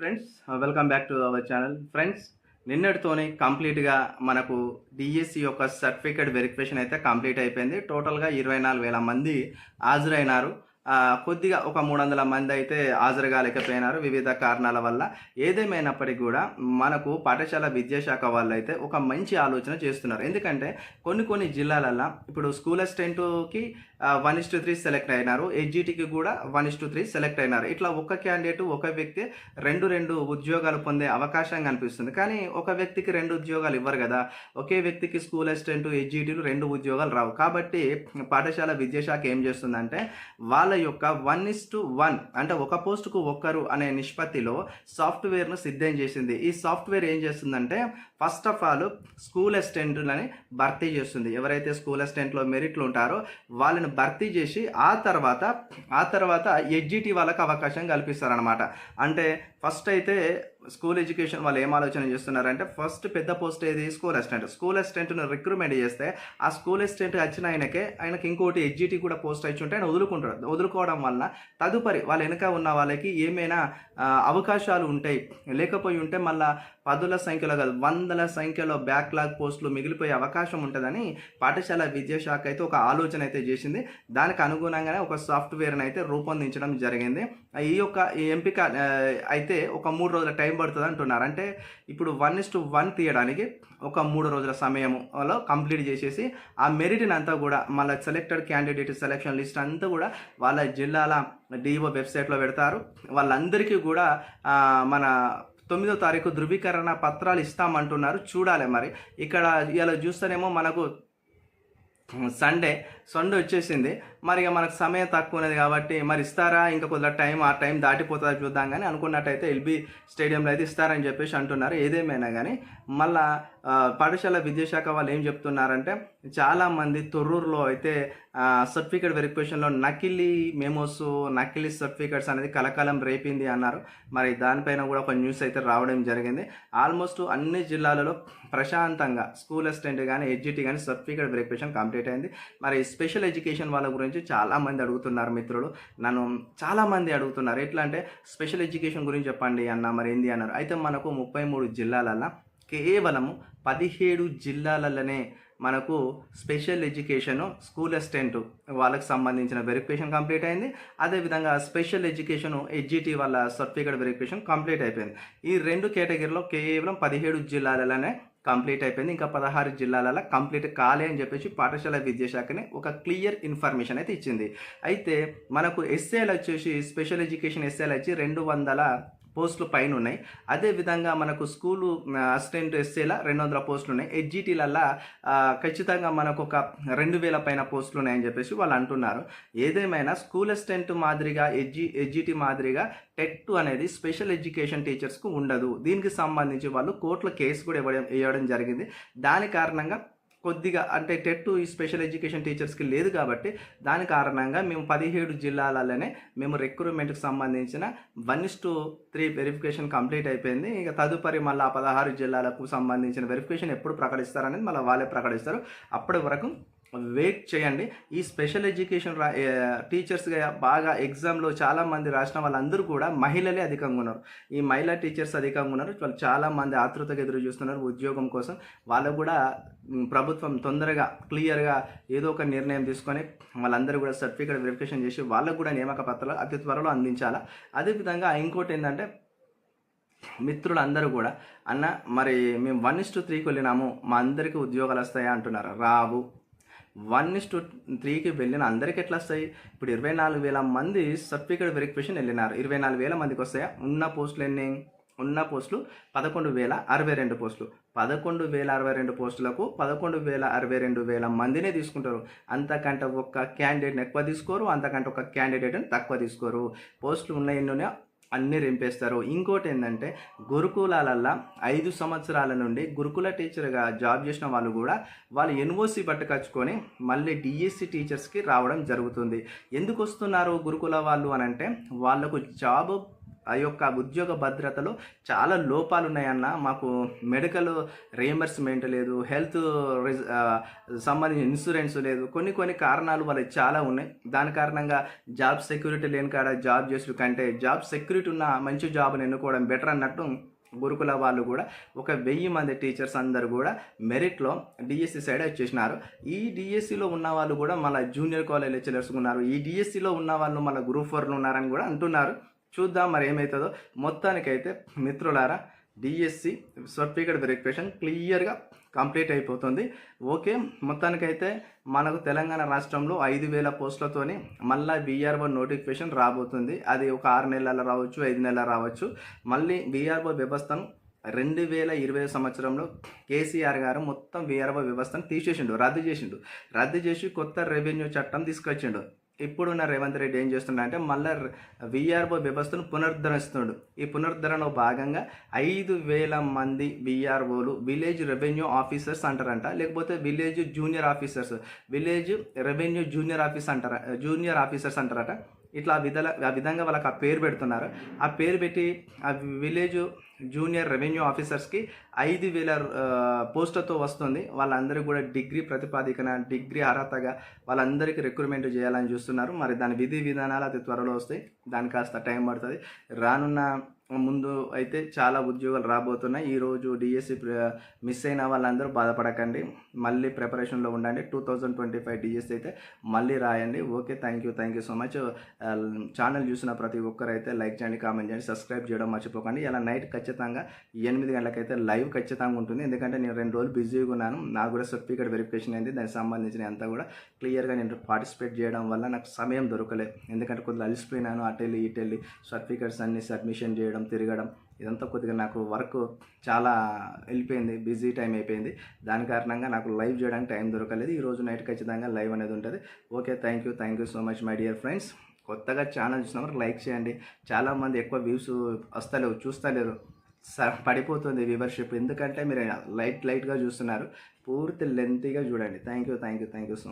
Friends welcome back to our channel friends నిన్నటితోనే కంప్లీట్గా మనకు DSC యొక్క సర్టిఫికేట్ వెరిఫికేషన్ అయితే కంప్లీట్ అయిపోయింది. టోటల్గా ఇరవై నాలుగు వేల మంది హాజరైనారు. కొద్దిగా ఒక మూడు వందల మంది అయితే హాజరు కాలేకపోయినారు వివిధ కారణాల వల్ల. ఏదేమైనప్పటికీ కూడా మనకు పాఠశాల విద్యాశాఖ వాళ్ళు అయితే ఒక మంచి ఆలోచన చేస్తున్నారు. ఎందుకంటే కొన్ని కొన్ని జిల్లాలల్లో ఇప్పుడు school అసిస్టెంట్కి one is to three select అయినారు. హెచ్జిటికి కూడా one is to three select అయినారు. ఇట్లా ఒక క్యాండిడేట్ ఒక వ్యక్తి రెండు రెండు ఉద్యోగాలు పొందే అవకాశం కనిపిస్తుంది. కానీ ఒక వ్యక్తికి రెండు ఉద్యోగాలు ఇవ్వరు కదా. ఒకే వ్యక్తికి స్కూల్ అసిస్టెంట్ హెచ్జిటీలు రెండు ఉద్యోగాలు రావు. కాబట్టి పాఠశాల విద్యాశాఖ ఏం చేస్తుందంటే వాళ్ళ యొక్క వన్ ఇస్ టు వన్ అంటే ఒక పోస్టుకు ఒక్కరు అనే నిష్పత్తిలో సాఫ్ట్వేర్ను సిద్ధం చేసింది. ఈ సాఫ్ట్వేర్ ఏం చేస్తుందంటే ఫస్ట్ ఆఫ్ ఆల్ స్కూల్ అసిస్టెంట్లని భర్తీ చేస్తుంది. ఎవరైతే స్కూల్ అసిస్టెంట్లో మెరిట్లు ఉంటారో వాళ్ళని భర్తీ చేసి ఆ తర్వాత ఆ తర్వాత ఎడ్జిటి వాళ్ళకి అవకాశం కల్పిస్తారనమాట అంటే ఫస్ట్ అయితే స్కూల్ ఎడ్యుకేషన్ వాళ్ళు ఏం ఆలోచన చేస్తున్నారంటే ఫస్ట్ పెద్ద పోస్ట్ ఏది స్కూల్ అసిస్టెంట్ స్కూల్ అసిస్టెంట్ను రిక్రూట్మెంట్ చేస్తే ఆ స్కూల్ అసిస్టెంట్ వచ్చిన ఆయనకే ఆయనకి ఇంకోటి ఎడ్జిటి కూడా పోస్ట్ అయి ఉంటే ఆయన వదులుకుంటాడు. వదులుకోవడం వల్ల తదుపరి వాళ్ళ వెనుక ఉన్న వాళ్ళకి ఏమైనా అవకాశాలు ఉంటాయి లేకపోయి ఉంటే మళ్ళీ పదుల సంఖ్యలో కాదు వందల సంఖ్యలో బ్యాక్లాగ్ పోస్టులు మిగిలిపోయే అవకాశం ఉంటుందని పాఠశాల విద్యాశాఖ అయితే ఒక ఆలోచన అయితే చేసింది. దానికి అనుగుణంగానే ఒక సాఫ్ట్వేర్ని అయితే రూపొందించడం జరిగింది. ఈ యొక్క ఈ ఎంపిక అయితే ఒక మూడు రోజుల టైం పడుతుంది అంటున్నారు. అంటే ఇప్పుడు వన్ ఇస్ టు వన్ తీయడానికి ఒక మూడు రోజుల సమయంలో కంప్లీట్ చేసేసి ఆ మెరిట్ని అంతా కూడా మళ్ళీ సెలెక్టెడ్ క్యాండిడేట్ సెలెక్షన్ లిస్ట్ అంతా కూడా వాళ్ళ జిల్లాల డిఓ వెబ్సైట్లో పెడతారు. వాళ్ళందరికీ కూడా మన తొమ్మిదో తారీఖు ధృవీకరణ పత్రాలు ఇస్తామంటున్నారు. చూడాలి మరి. ఇక్కడ ఇలా చూస్తేనేమో మనకు సండే సండే వచ్చేసింది. మరి ఇక మనకు సమయం తక్కువ ఉన్నది కాబట్టి మరి ఇస్తారా? ఇంకా కొద్దిగా టైం ఆ టైం దాటిపోతుందా చూద్దాం కానీ అనుకున్నట్టయితే ఎల్బీ స్టేడియంలో అయితే ఇస్తారని చెప్పేసి అంటున్నారు. ఏదేమైనా కానీ మళ్ళీ పాఠశాల విద్యాశాఖ వాళ్ళు ఏం చెప్తున్నారంటే చాలామంది తొర్రూరులో అయితే సర్టిఫికేట్ వెరిఫికేషన్లో నకిలీ మెమోస్ నకిలీ సర్టిఫికేట్స్ అనేది కలకాలం రేపింది అన్నారు. మరి దానిపైన కూడా ఒక న్యూస్ అయితే రావడం జరిగింది. ఆల్మోస్ట్ అన్ని జిల్లాలలో ప్రశాంతంగా స్కూల్ అసిస్టెంట్ కానీ ఎడ్జిటీ కానీ సర్టిఫికేట్ వెరిఫికేషన్ కంప్లీట్ అయింది. మరి స్పెషల్ ఎడ్యుకేషన్ వాళ్ళ గురించి చాలామంది అడుగుతున్నారు మిత్రులు. నన్ను చాలామంది అడుగుతున్నారు. ఎట్లా అంటే స్పెషల్ ఎడ్యుకేషన్ గురించి చెప్పండి అన్న మరి ఏంది అన్నారు. అయితే మనకు ముప్పై మూడు జిల్లాలల్లో కేవలం పదిహేడు జిల్లాలలోనే మనకు స్పెషల్ ఎడ్యుకేషన్ స్కూల్ అసిస్టెంట్ వాళ్ళకి సంబంధించిన వెరిఫికేషన్ కంప్లీట్ అయింది. అదేవిధంగా స్పెషల్ ఎడ్యుకేషన్ ఎడ్జిటి వాళ్ళ సర్టిఫికేట్ వెరిఫికేషన్ కంప్లీట్ అయిపోయింది. ఈ రెండు కేటగిరీలో కేవలం పదిహేడు జిల్లాలలోనే కంప్లీట్ అయిపోయింది. ఇంకా పదహారు జిల్లాలలో కంప్లీట్ కాలే అని చెప్పేసి పాఠశాల విద్యాశాఖని ఒక క్లియర్ ఇన్ఫర్మేషన్ అయితే ఇచ్చింది. అయితే మనకు ఎస్ఏలు వచ్చేసి స్పెషల్ ఎడ్యుకేషన్ ఎస్ఏలు వచ్చి రెండు వందల పోస్టులు పైన ఉన్నాయి అదేవిధంగా మనకు స్కూలు అసిస్టెంట్ ఎస్ఏల రెండు వందల పోస్టులు ఉన్నాయి హెచ్జిటీలల్లా ఖచ్చితంగా మనకు ఒక రెండు వేల పైన పోస్టులు ఉన్నాయని చెప్పేసి వాళ్ళు అంటున్నారు. ఏదేమైనా స్కూల్ అసిస్టెంట్ మాదిరిగా హెచ్జి హెచ్జిటీ మాదిరిగా టెట్ అనేది స్పెషల్ ఎడ్యుకేషన్ టీచర్స్కు ఉండదు. దీనికి సంబంధించి వాళ్ళు కోర్టులో కేసు కూడా ఇవ్వడం ఇవ్వడం జరిగింది. దాని కారణంగా కొద్దిగా అంటే టెట్ ఈ స్పెషల్ ఎడ్యుకేషన్ టీచర్స్కి లేదు కాబట్టి దాని కారణంగా మేము పదిహేడు జిల్లాలలోనే మేము రిక్రూట్మెంట్కి సంబంధించిన one is to three verification complete అయిపోయింది. ఇక తదుపరి మళ్ళీ ఆ పదహారు జిల్లాలకు సంబంధించిన వెరిఫికేషన్ ఎప్పుడు ప్రకటిస్తారనేది మళ్ళీ వాళ్ళే ప్రకటిస్తారు. అప్పటి వరకు వెయిట్ చేయండి. ఈ స్పెషల్ ఎడ్యుకేషన్ రా టీచర్స్గా బాగా ఎగ్జామ్లో చాలామంది రాసిన వాళ్ళందరూ కూడా మహిళలే అధికంగా ఉన్నారు. ఈ మహిళా టీచర్స్ అధికంగా ఉన్నారు. వాళ్ళు చాలామంది ఆతృతగా ఎదురు చూస్తున్నారు ఉద్యోగం కోసం. వాళ్ళకు కూడా ప్రభుత్వం తొందరగా క్లియర్గా ఏదో ఒక నిర్ణయం తీసుకొని వాళ్ళందరూ కూడా సర్టిఫికేట్ వెరిఫికేషన్ చేసి వాళ్ళకు కూడా నియామక పత్రాలు అతి త్వరలో అందించాలా? అదేవిధంగా ఇంకోటి ఏంటంటే మిత్రులందరూ కూడా అన్న మరి మేము వన్ ఇస్ టు త్రీకి వెళ్ళినాము. మా అందరికీ ఉద్యోగాలు వస్తాయా? అంటున్నారు. రావు. వన్ ఇస్ టు త్రీకి వెళ్ళిన అందరికి ఎట్లా వస్తాయి? ఇప్పుడు ఇరవై నాలుగు వేల మంది సర్టిఫికేట్ వెరిఫికేషన్ వెళ్ళినారు. ఇరవై నాలుగు వేల మందికి వస్తాయా? ఉన్న పోస్టులు ఎన్ని? ఉన్న పోస్టులు పదకొండు వేల అరవై రెండు పోస్టులు. పదకొండు వేల అరవై రెండు పోస్టులకు పదకొండు వేల అరవై రెండు వేల మందినే తీసుకుంటారు. అంతకంటే ఒక్క క్యాండిడేట్ని ఎక్కువ తీసుకోరు అంతకంటే ఒక క్యాండిడేట్ని తక్కువ తీసుకోరు. పోస్టులు ఉన్నాయి ఎన్ని ఉన్నాయో అన్నీ రింపేస్తారు. ఇంకోటి ఏంటంటే గురుకులాలల్లో ఐదు సంవత్సరాల నుండి గురుకుల టీచర్గా జాబ్ చేసిన వాళ్ళు కూడా వాళ్ళు ఎన్ఓసి పట్టుకొచ్చుకొని మళ్ళీ డిఎస్సి టీచర్స్కి రావడం జరుగుతుంది. ఎందుకు వస్తున్నారు గురుకుల వాళ్ళు అనంటే వాళ్ళకు జాబ్ ఆ యొక్క ఉద్యోగ భద్రతలో చాలా లోపాలు ఉన్నాయన్న మాకు మెడికల్ రియంబర్స్మెంట్ లేదు హెల్త్ సంబంధించిన ఇన్సూరెన్స్ లేదు. కొన్ని కొన్ని కారణాలు వాళ్ళకి చాలా ఉన్నాయి. దాని కారణంగా జాబ్ సెక్యూరిటీ లేని కాడ జాబ్ చేసుడు కంటే జాబ్ సెక్యూరిటీ ఉన్న మంచి జాబ్ని ఎన్నుకోవడం బెటర్ అన్నట్టు గురుకుల వాళ్ళు కూడా ఒక వెయ్యి మంది టీచర్స్ అందరు కూడా మెరిట్లో డిఎస్సి సైడ్ వచ్చేసినారు. ఈ డిఎస్సిలో ఉన్న వాళ్ళు కూడా మళ్ళీ జూనియర్ కాలేజ్ లెక్చరర్స్ ఉన్నారు. ఈ డిఎస్సిలో ఉన్న వాళ్ళు మళ్ళీ గ్రూప్ ఫోర్లు ఉన్నారని కూడా అంటున్నారు. చూద్దాం మరి ఏమవుతుందో మొత్తానికైతే మిత్రులారా డిఎస్సి సర్టిఫికేట్ వెరిఫికేషన్ క్లియర్గా కంప్లీట్ అయిపోతుంది. ఓకే మొత్తానికైతే మనకు తెలంగాణ రాష్ట్రంలో ఐదు వేల పోస్టులతోని మళ్ళీ బీఆర్ఓ నోటిఫికేషన్ రాబోతుంది. అది ఒక ఆరు నెలల రావచ్చు ఐదు నెలల రావచ్చు. మళ్ళీ బీఆర్ఓ వ్యవస్థను రెండు వేల ఇరవై సంవత్సరంలో కేసీఆర్ గారు మొత్తం బీఆర్ఓ వ్యవస్థను తీసేసిండు రద్దు చేసిండు. రద్దు చేసి కొత్త రెవెన్యూ చట్టం తీసుకొచ్చిండు. ఇప్పుడున్న రేవంత్ రెడ్డి ఏం చేస్తున్నాడు అంటే మళ్ళీ విఆర్ఓ వ్యవస్థను పునరుద్ధరిస్తున్నాడు ఈ పునరుద్ధరణలో భాగంగా ఐదు వేల మంది విఆర్ఓలు విలేజ్ రెవెన్యూ ఆఫీసర్స్ అంటారంట. లేకపోతే village junior officers village revenue junior office అంటారా జూనియర్ ఆఫీసర్స్ అంటారట. ఇట్లా ఆ విధల ఆ విధంగా వాళ్ళకి ఆ పేరు పెడుతున్నారు. ఆ పేరు పెట్టి ఆ విలేజ్ జూనియర్ రెవెన్యూ ఆఫీసర్స్కి ఐదు వేల పోస్టులతో వస్తుంది. వాళ్ళందరూ కూడా డిగ్రీ ప్రతిపాదికన డిగ్రీ అర్హతగా వాళ్ళందరికీ రిక్రూట్మెంట్ చేయాలని చూస్తున్నారు. మరి దాని విధి విధానాలు అతి త్వరలో వస్తాయి. దానికి కాస్త టైం పడుతుంది. రానున్న ముందు అయితే చాలా ఉద్యోగాలు రాబోతున్నాయి. ఈరోజు డిఎస్సి మిస్ అయిన వాళ్ళందరూ బాధపడకండి. మళ్ళీ ప్రిపరేషన్లో ఉండండి. Two thousand twenty five DSC అయితే మళ్ళీ రాయండి. Okay thank you thank you so much channel చూసిన ప్రతి ఒక్కరు అయితే లైక్ చేయండి కామెంట్ చేయండి సబ్స్క్రైబ్ చేయడం మర్చిపోకండి. ఇలా నైట్ ఖచ్చితంగా ఎనిమిది గంటలకైతే లైవ్ ఖచ్చితంగా ఉంటుంది. ఎందుకంటే నేను రెండు రోజులు బిజీగా ఉన్నాను. నాకు కూడా సర్టిఫికేట్ వెరిఫికేషన్ అయింది. దానికి సంబంధించిన అంతా కూడా క్లియర్గా నేను పార్టిసిపేట్ చేయడం వల్ల నాకు సమయం దొరకలేదు ఎందుకంటే కొద్దిగా అలిసిపోయినాను. అటు వెళ్ళి ఇటు వెళ్ళి సర్టిఫికేట్స్ అన్ని సబ్మిషన్ చేయడం తిరగడం ఇదంతా కొద్దిగా నాకు వర్క్ చాలా వెళ్ళిపోయింది బిజీ టైం అయిపోయింది. దాని కారణంగా నాకు లైవ్ చేయడానికి టైం దొరకలేదు. ఈ రోజు నైట్ ఖచ్చితంగా లైవ్ అనేది ఉంటుంది. Okay thank you thank you so much my dear friends. కొత్తగా ఛానల్ చూసిన వరకు లైక్ చేయండి. చాలామంది ఎక్కువ వ్యూస్ వస్తలేవు చూస్తలేరు. స పడిపోతుంది వ్యూవర్షిప్. ఎందుకంటే మీరు లైట్ లైట్గా చూస్తున్నారు. పూర్తి లెంతీగా చూడండి. Thank you thank you thank you so